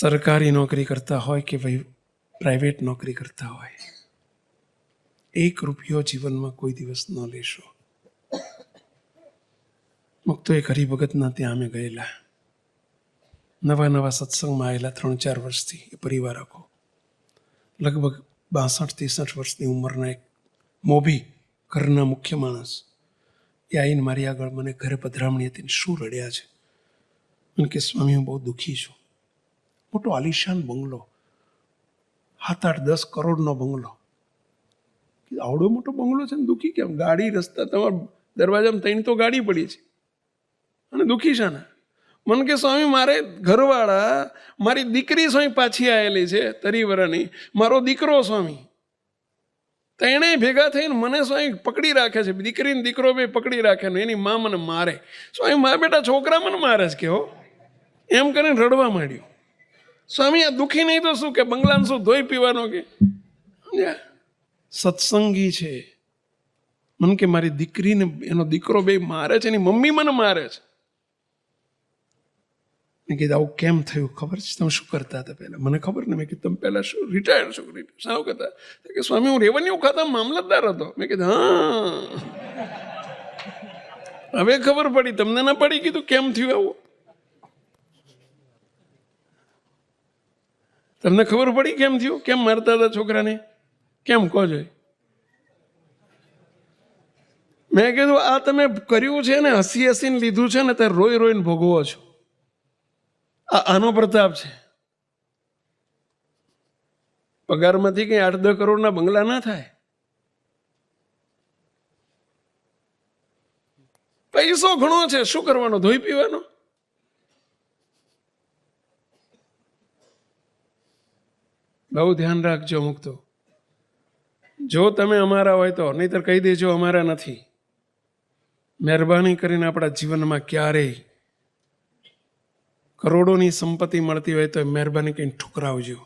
સરકારી નોકરી કરતા હોય કે ભાઈ પ્રાઇવેટ નોકરી કરતા હોય? એક રૂપિયો જીવનમાં કોઈ દિવસ ન લેશો. મુક્તો એક હરિભગતના ત્યાં અમે ગયેલા. નવા નવા સત્સંગમાં આવેલા ત્રણ ચાર વર્ષથી એ પરિવાર લગભગ બાસઠ ત્રેસઠ વર્ષની ઉંમરના એક મોભી ઘરના મુખ્ય માણસ. એ આવીને મારી આગળ મને ઘરે પધરામણી હતી શું રડ્યા છે? કે, સ્વામી, હું બહુ દુઃખી છું. મોટો આલિશાન બંગલો. સાત આઠ દસ કરોડનો બંગલો. આવડો મોટો બંગલો છે ને દુઃખી કેમ? ગાડી, રસ્તા, તમારા દરવાજામાં ત્રણ તો ગાડી પડી છે. અને દુઃખી છે ને? મને કે, સ્વામી, મારે ઘરવાળા, મારી દીકરી સ્વામી પાછી આવેલી છે, તરીવરાની. મારો દીકરો સ્વામી. તેણે ભેગા થઈને મને સ્વામી પકડી રાખે છે. દીકરીને દીકરો બે પકડી રાખે ને એની મા મને મારે. સ્વામી મા બેટા છોકરા મને મારે જ કહો એમ કરીને રડવા માંડ્યું. સ્વામી, આ દુઃખી નહીં તો શું કે? બંગલાને શું ધોઈ પીવાનો કે? સત્સંગી છે. મને કે મારી દીકરીને, એનો દીકરો બે મારે છે એની મમ્મી મને મારે છે. મેં કીધું, આવું કેમ થયું? ખબર છે? તમે શું કરતા હતા પહેલાં? મને ખબર ને મેં કીધું, તમે પહેલાં શું રિટાયર્ડ છો? સાવ કરતા કે, સ્વામી, હું રેવન્યુ ખાતા મામલતદાર હતો. મેં કીધું, હા. હવે ખબર પડી, તમને ના પડી? કીધું, કેમ થયું આવું? તમને ખબર પડી કેમ થયું? કેમ મારતા હતા છોકરાને? કેમ કહો છો? મેં કીધું, આ તમે કર્યું છે ને, હસી હસીને લીધું છે ને, ત્યારે રોઈ રોઈને ભોગવો છો. આ આનો પ્રતાપ છે. પગારમાંથી કંઈ આઠ દસ કરોડના બંગલા ના થાય. પૈસો ઘણો છે, શું કરવાનો? ધોઈ પીવાનો? બહુ ધ્યાન રાખજો મુક્તો. જો તમે અમારા હોય તો, નહીતર કહી દેજો અમારા નથી. મહેરબાની કરીને આપણા જીવનમાં ક્યારેય કરોડોની સંપત્તિ મળતી હોય તો મહેરબાની કરીને ઠુકરાવજો.